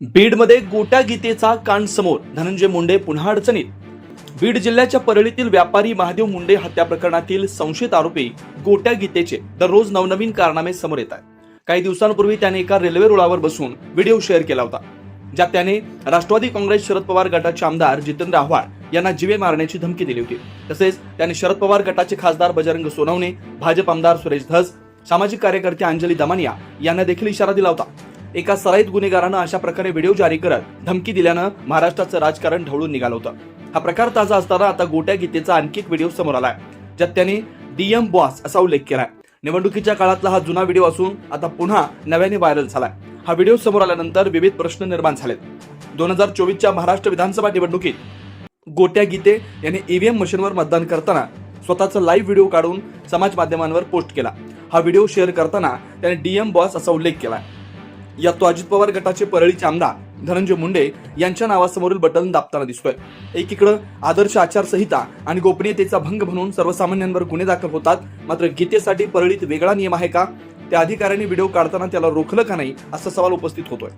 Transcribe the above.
बीडमध्ये गोट्या गीतेचा कांड समोर धनंजय मुंडे पुन्हा अडचणीत. बीड जिल्ह्याच्या परळीतील व्यापारी महादेव मुंडे हत्या प्रकरणातील संशयित आरोपी गोट्या गीतेचे दररोज नवनवीन कारनामे समोर येत आहेत. काही दिवसांपूर्वी त्याने एका रेल्वे रुळावर बसून व्हिडिओ शेअर केला होता ज्यात त्याने राष्ट्रवादी काँग्रेस शरद पवार गटाचे आमदार जितेंद्र आव्हाड यांना जीवे मारण्याची धमकी दिली होती. तसेच त्याने शरद पवार गटाचे खासदार बजरंग सोनवणे भाजप आमदार सुरेश धस सामाजिक कार्यकर्ते अंजली दमानिया यांना देखील इशारा दिला होता. एका सराईत गुन्हेगारानं अशा प्रकारे व्हिडिओ जारी करत धमकी दिल्यानं महाराष्ट्राचं राजकारण ढवळून निघालं होतं. हा प्रकार ताजा असताना आता गोट्या गीतेचा आणखी एक व्हिडिओ समोर आलाय ज्यात त्याने डीएम बॉस असा उल्लेख केलाय. निवडणुकीच्या काळातला हा जुना व्हिडिओ असून आता पुन्हा नव्याने व्हायरल झालाय. हा व्हिडिओ समोर आल्यानंतर विविध प्रश्न निर्माण झालेत. दोन हजार चोवीसच्या महाराष्ट्र विधानसभा निवडणुकीत गोट्या गीते यांनी ईव्हीएम मशीनवर मतदान करताना स्वतःचा लाईव्ह व्हिडिओ काढून समाज माध्यमांवर पोस्ट केला. हा व्हिडिओ शेअर करताना त्याने डीएम बॉस असा उल्लेख केला यात तो अजित पवार गटाचे परळीचे आमदार धनंजय मुंडे यांच्या नावासमोरील बटन दाबताना दिसतोय. एकीकडं आदर्श आचारसंहिता आणि गोपनीयतेचा भंग म्हणून सर्वसामान्यांवर गुन्हे दाखल होतात मात्र गीतेसाठी परळीत वेगळा नियम आहे का? त्या अधिकाऱ्यांनी व्हिडिओ काढताना त्याला रोखलं का नाही असा सवाल उपस्थित होतोय.